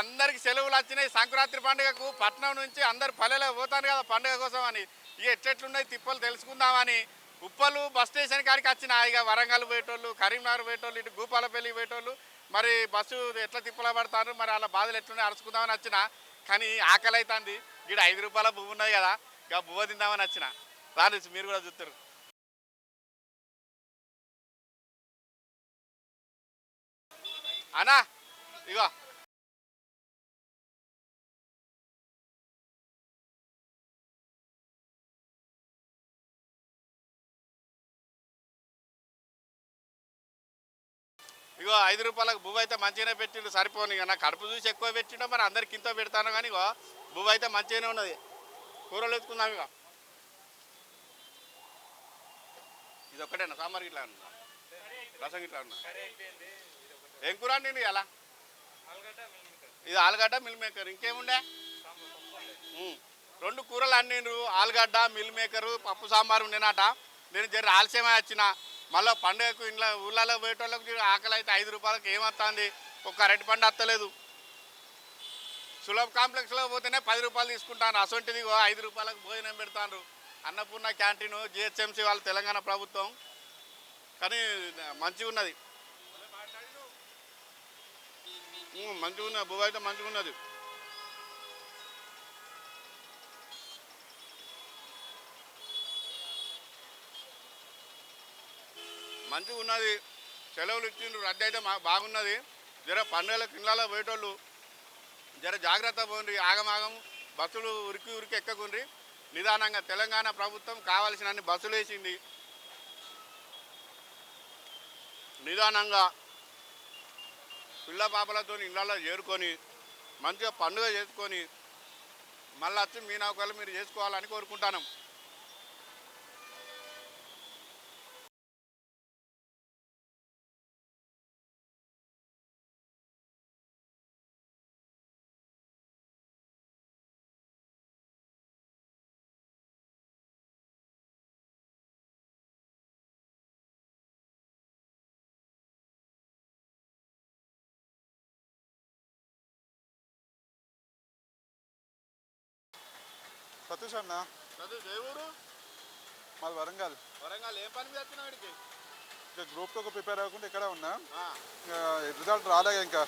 అందరికి సెలవులు వచ్చినాయి. సంక్రాంతి పండుగకు పట్నం నుంచి అందరు పల్లెలో పోతాను కదా పండుగ కోసం అని. ఇక ఎట్లెట్లున్నాయి తిప్పలు తెలుసుకుందామని. ఉప్పలు బస్ స్టేషన్ కాడికి వచ్చిన. ఇక వరంగల్ పోయేటోళ్ళు కరీంనగర్ పోయేటోళ్ళు ఇటు భూపాలపల్లి పోయేటోళ్ళు. మరి బస్సు ఎట్లా తిప్పల పడతారు? మరి అలా బాధలు ఎట్లున్నాయి? అరుచుకుందామని వచ్చిన. కానీ ఆకలి అవుతుంది ఇక్కడ ఐదు రూపాయల పువ్వు ఉన్నది కదా. ఇక బువ్వ తిందామని వచ్చిన. రాని మీరు కూడా చూస్తారు అనా ఇగో. ఇగో ఐదు రూపాయలకు బువ్వ అయితే మంచిగానే పెట్టిండు సరిపోను ఇక నా కడుపు చూసి ఎక్కువ పెట్టిండో మరి అందరికి ఇంత పెడతాను కానీ ఇగో బువ్వ అయితే మంచిగానే ఉన్నది. కూరలు ఎత్తుకుందాం ఇక ఇది ఒక్కటేనా? సాంబార్ ఇట్లా ఉన్నా రసం ఇట్లా ఉన్నా ఏం కూర అండి ఎలా ఇది ఆలుగడ్డ మిల్ మేకర్. ఇంకేముండే? రెండు కూరలు అన్నిండ్రు ఆలుగడ్డ మిల్ మేకరు పప్పు సాంబారు ఉండేనాట. నేను జర ఆలస్యమే వచ్చిన. మళ్ళీ పండుగకు ఇంట్లో ఊళ్ళలో పోయేటోళ్ళకి ఆకలి అయితే ఐదు రూపాయలకి ఏమొస్తుంది ఒక అరటి పండు వస్తలేదు సులభ కాంప్లెక్స్లో పోతేనే పది రూపాయలు తీసుకుంటాను అసొంటిది ఐదు రూపాయలకు భోజనం పెడతాను అన్నపూర్ణ క్యాంటీన్ జిహెచ్ఎంసీ వాళ్ళ తెలంగాణ ప్రభుత్వం. కానీ మంచిగా ఉన్నది మంచిగా ఉన్నది బువ్వ అయితే మంచిగా ఉన్నది మంచిగా ఉన్నది. సెలవులు ఇచ్చిండ్రు రద్దు అయితే మా బాగున్నది. జర పన్నెల ఇళ్ళలో పోయేటోళ్ళు జర జాగ్రత్త పోండి ఆగమాగం బస్సులు ఉరికి ఉరికి ఎక్కకుండ్రి. నిదానంగా తెలంగాణ ప్రభుత్వం కావాల్సిన అన్ని బస్సులు వేసింది. నిదానంగా పిల్ల పాపలతో ఇళ్ళల్లో చేరుకొని మంచిగా పండుగ చేసుకొని మళ్ళీ వచ్చి మీ నౌకలు మీరు చేసుకోవాలని కోరుకుంటాను సతీష్ అన్న. చదువు ఏ ఊరు? మాది వరంగల్. వరంగల్. ఏ పని మీద వచ్చినావు ఇంకా గ్రూప్ టూకి ప్రిపేర్ అవ్వకుండా ఇక్కడ ఉన్నా. రిజల్ట్ రాలేదు ఇంకా.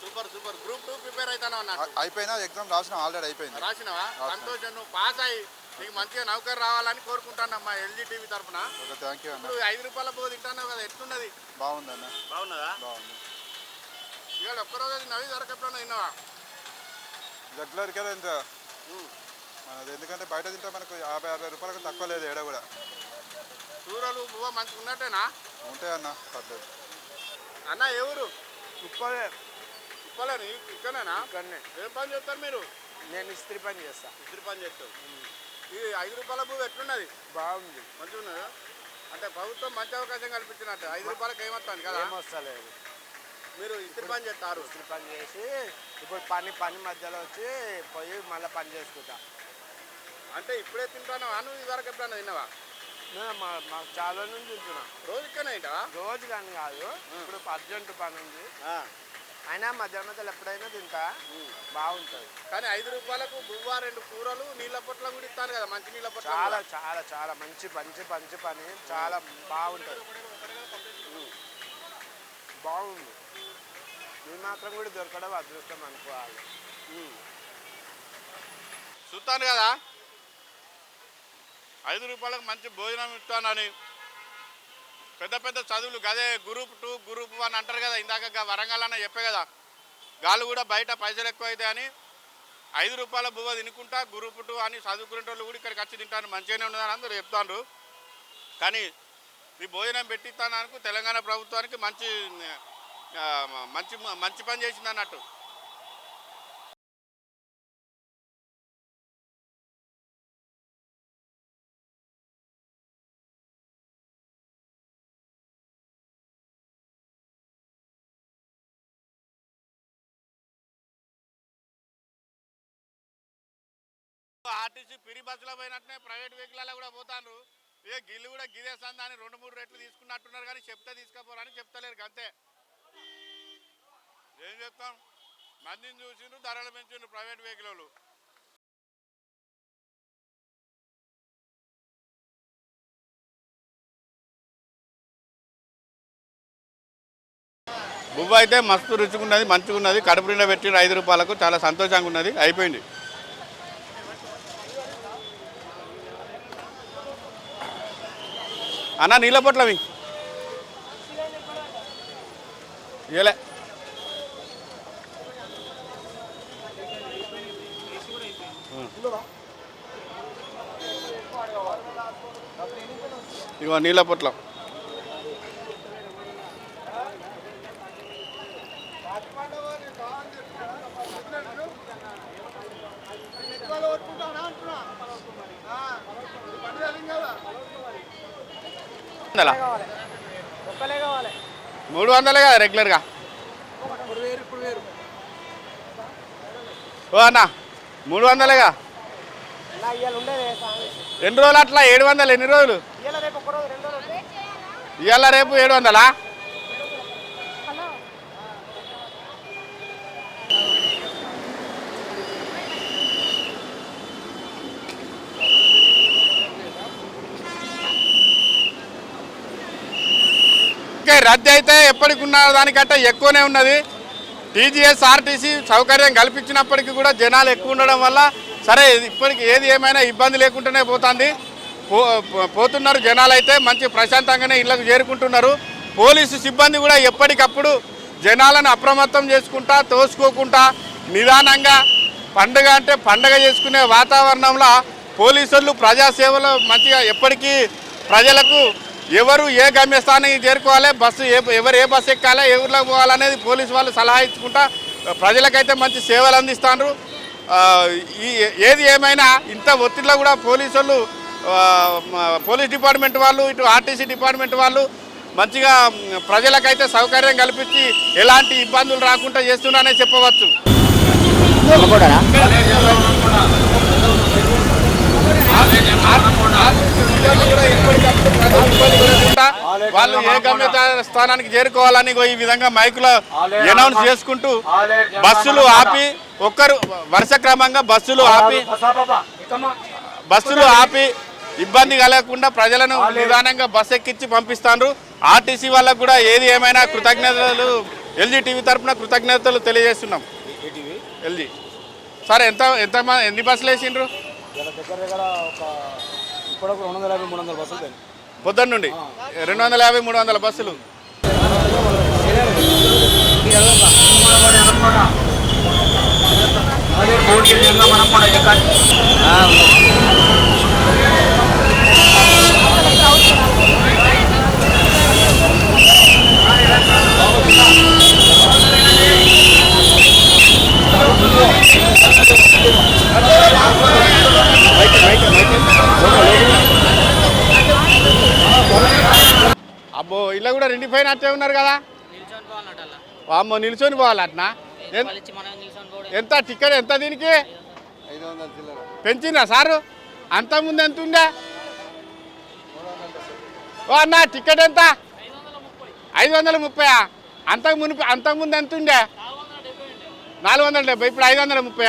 Super super. Group two prepare అవుతాను అన్నట్టు. అ- అయిపోయినా ఎగ్జామ్ రాసిన ఆల్రెడీ అయిపోయింది. రాసినవా? రాసిన. సంతోషం నువ్వు పాస్ అయ్యి నీకు మంచిగా నౌకరు రావాలని కోరుకుంటానమ్మా ఎల్జీ టీవీ తరఫున థ్యాంక్ యూ అన్న. ఐదు రూపాయల పో తింటాన్నావు కదా ఎట్లున్నది? బాగుంది అన్న. బాగున్నదా? బాగుంది. ఇవాళ ఒక్కరోజు నవి దొరక ఎప్పుడన్నా తిన్నావా కదా ఇంత మనది. ఎందుకంటే బయట తింటే మనకు యాభై అరవై రూపాయలకు తక్కువ లేదు ఏడ కూడా. కూరలు బువ్వ మంచిగా ఉన్నట్టేనా? ఉంటాయి అన్న పర్లేదు. అన్న ఏ ఊరు? ఉప్పలే ఇప్పలేను ఇక్కడనేనా ఇక్కడనే? ఏం పని చేస్తారు మీరు? నేను ఇస్త్రీ పని చేస్తా. ఇద్దరు పని చేస్తారు. ఈ ఐదు రూపాయల పువ్వు ఎట్లున్నది? బాగుంది. మంచిగా ఉన్నదా అంటే ప్రభుత్వం మంచి అవకాశం కల్పించినట్టు. ఐదు రూపాయలకి ఏమొస్తుంది కదా? ఏమొస్తలేదు మీరు ఇద్దరు పని చేస్తారు. ఇస్త్రీ పని చేసి ఇప్పుడు పని పని మధ్యలో వచ్చి పోయి మళ్ళీ పని చేసుకుంటా. అంటే ఇప్పుడే తింటాను అను ఇది వరకు ఎప్పుడన్నా తిన్నావా? మాకు చాలా నుంచి తింటున్నా. రోజు ఇక్కడనే తింటావా? రోజు కానీ కాదు. ఇప్పుడు అర్జెంట్ పని ఉంది. అయినా మధ్య మధ్యలో ఎప్పుడైనా తింటా. బాగుంటుంది. కానీ ఐదు రూపాయలకు బువ్వ రెండు కూరలు నీళ్ళ పొట్ల కూడా ఇస్తాను కదా మంచి నీళ్ళ పొట్ల చాలా చాలా చాలా మంచి మంచి మంచి పని. చాలా బాగుంటుంది. బాగుంది. మీ మాత్రం కూడా దొరకడం అదృష్టం అనుకోవాలి. చూస్తాను కదా? ఐదు రూపాయలకు మంచి భోజనం ఇస్తానని. పెద్ద పెద్ద చదువులు అదే గ్రూప్ టూ గ్రూప్ వన్ అంటారు కదా ఇందాక వరంగల్ అన్న చెప్పే కదా గాలు కూడా బయట పైసలు ఎక్కువ అవుతాయి అని ఐదు రూపాయల బువ్వ తినుకుంటా గ్రూప్ టూ అని చదువుకునే వాళ్ళు కూడా ఇక్కడికి వచ్చి తింటాను మంచిగానే ఉన్నదని అందరూ చెప్తాండ్రు. కానీ ఈ భోజనం పెట్టిస్తాను తెలంగాణ ప్రభుత్వానికి మంచి మంచి మంచి పని చేసింది అన్నట్టు. ఆర్టీసీ పిరి బస్సులో పోయినట్టునే ప్రైవేట్ వెహికల్లో కూడా పోతాను ఏ గిల్లు కూడా గిదేస్తాను దాన్ని రెండు మూడు రెట్లు తీసుకున్నట్టున్నారు కానీ చెప్తే తీసుకుపోరని చెప్తలేరు అంతే ఏం చెప్తాం? మందిని చూసిండ్రు ధరలు పెంచిండ్రు ప్రైవేట్ వెహికల్ వాళ్ళు బువ్వ అయితే మస్తు రుచిగున్నది మంచిగా ఉన్నది కడుపు నిండా పెట్టిన ఐదు రూపాయలకు. చాలా సంతోషంగా ఉన్నది. అయిపోయింది. అన్న నీళ్ళ పొట్లవి ఇయలే ఇగో నీళ్ళ పొట్లం వందలా మూడు వందలే కదా రెగ్యులర్గా? ఓ అన్న మూడు వందలేగా ఎన్ని రోజులు అట్లా? ఏడు వందలు ఎన్ని రెండు రోజులు. ఇవాళ రేపు ఏడు వందలా? ఓకే రద్దు అయితే ఎప్పటికున్న దానికంటే ఎక్కువనే ఉన్నది. టీజీఎస్ ఆర్టీసీ సౌకర్యం కల్పించినప్పటికీ కూడా జనాలు ఎక్కువ ఉండడం వల్ల సరే ఇప్పటికి ఏది ఏమైనా ఇబ్బంది లేకుండానే పోతుంది. పో పోతున్నారు జనాలు అయితే మంచి ప్రశాంతంగానే ఇళ్ళకు చేరుకుంటున్నారు. పోలీసు సిబ్బంది కూడా ఎప్పటికప్పుడు జనాలను అప్రమత్తం చేసుకుంటా తోసుకోకుండా నిదానంగా పండుగ అంటే పండగ చేసుకునే వాతావరణంలో పోలీసులు ప్రజాసేవలో మంచిగా ఎప్పటికీ ప్రజలకు ఎవరు ఏ గమ్యస్థానానికి చేరుకోవాలి? బస్సు ఏ ఎవరు ఏ బస్సు ఎక్కాలి? ఎవరిలోకి పోవాలనేది పోలీసు వాళ్ళు సలహా ఇచ్చుకుంటా ప్రజలకైతే మంచి సేవలు అందిస్తారు ఈ ఏది ఏమైనా ఇంత ఒత్తిడిలో కూడా పోలీసు వాళ్ళు పోలీస్ డిపార్ట్మెంట్ వాళ్ళు ఇటు ఆర్టీసీ డిపార్ట్మెంట్ వాళ్ళు మంచిగా ప్రజలకైతే సౌకర్యం కల్పించి ఎలాంటి ఇబ్బందులు రాకుండా చేస్తున్నారనే చెప్పవచ్చు. వాళ్ళు ఏ గమ్య స్థానానికి చేరుకోవాలని ఈ విధంగా మైకులో అనౌన్స్ చేసుకుంటూ బస్సులు ఆపి ఒక్కరు వరుస క్రమంగా బస్సులు ఆపి బస్సులు ఆపి ఇబ్బంది కలగకుండా ప్రజలను నిదానంగా బస్ ఎక్కించి పంపిస్తాను ఆర్టీసీ వాళ్ళకు కూడా ఏది ఏమైనా కృతజ్ఞతలు ఎల్జీ టీవీ తరపున కృతజ్ఞతలు తెలియజేస్తున్నాం. ఎల్జీ. సార్ ఎంత ఎంత మ- ఎన్ని బస్సులు వేసిండ్రు? దగ్గర దగ్గర ఒక ఇప్పుడు రెండు వందల యాభై మూడు వందల బస్సులు పొద్దున్న నుండి. రెండు వందల యాభై మూడు వందల బస్సులు. అబ్బో రెండిపోయిన అట్టే ఉన్నారు కదా? వామ్మో నిల్చొని పోవాలి అట్నా ఎన్- వాళ్ళు ఇచ్చి మనం నిల్చొని పోవడం? ఎంత టికెట్ ఎంత దీనికి? పెంచిందా సారు? అంతకుముందు ఎంత ఉండే? ఓ అన్న టికెట్ ఎంత? ఐదు వందల ముప్పై. అంతకు మునిపి అంతకుముందు ఎంత ఉండే? నాలుగు వందల డెబ్బై ఇప్పుడు ఐదు వందల ముప్పై.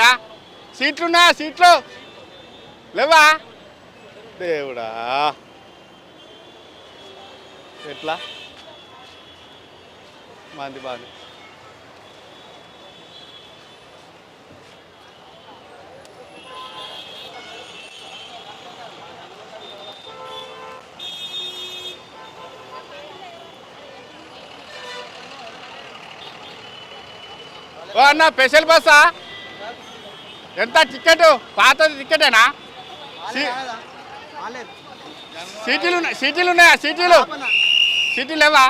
సీట్లు ఉన్నాయా సీట్లు? లేవా? దేవుడా. ఎట్లా? మంది బాగా ఓ అన్న స్పెషల్ బస్సా? ఎంత టికెట్ పాతది టికెటేనా సీటీలు ఉన్నాయి సీటీలు ఉన్నాయా? సీటీలు? సీటీలు లేవా?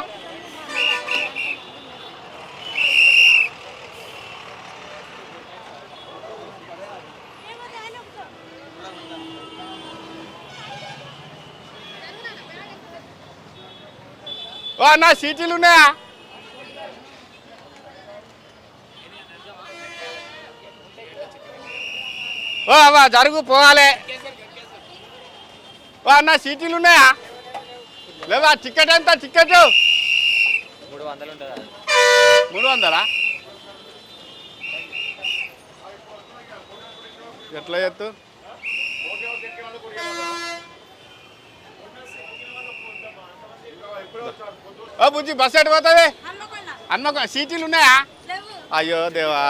నా అన్న సీటీలు ఉన్నాయా? ఓ అవ్వ జరుగు పోవాలి. ఓ అన్న సీటీలు ఉన్నాయా? లేదా టికెట్ ఎంత టికెట్? మూడు వందలు? మూడు వందలా ఎట్లా చెప్తూ ఓ బుజ్జి బస్ ఎటు పోతుంది హన్మకొండ. సీటీలు ఉన్నాయా? అయ్యో దేవా.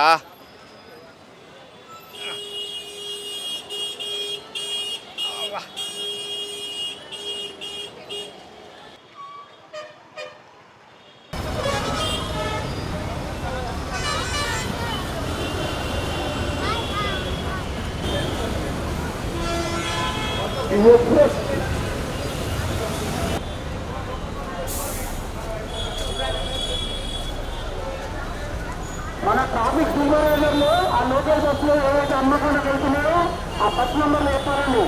ట్రాఫిక్ బీమా ఏమన్నా ఆ లోకల్ బస్సులో ఏవైతే అమ్మకుండా వెళ్తున్నారో ఆ బస్ నెంబర్లు వేస్తారండి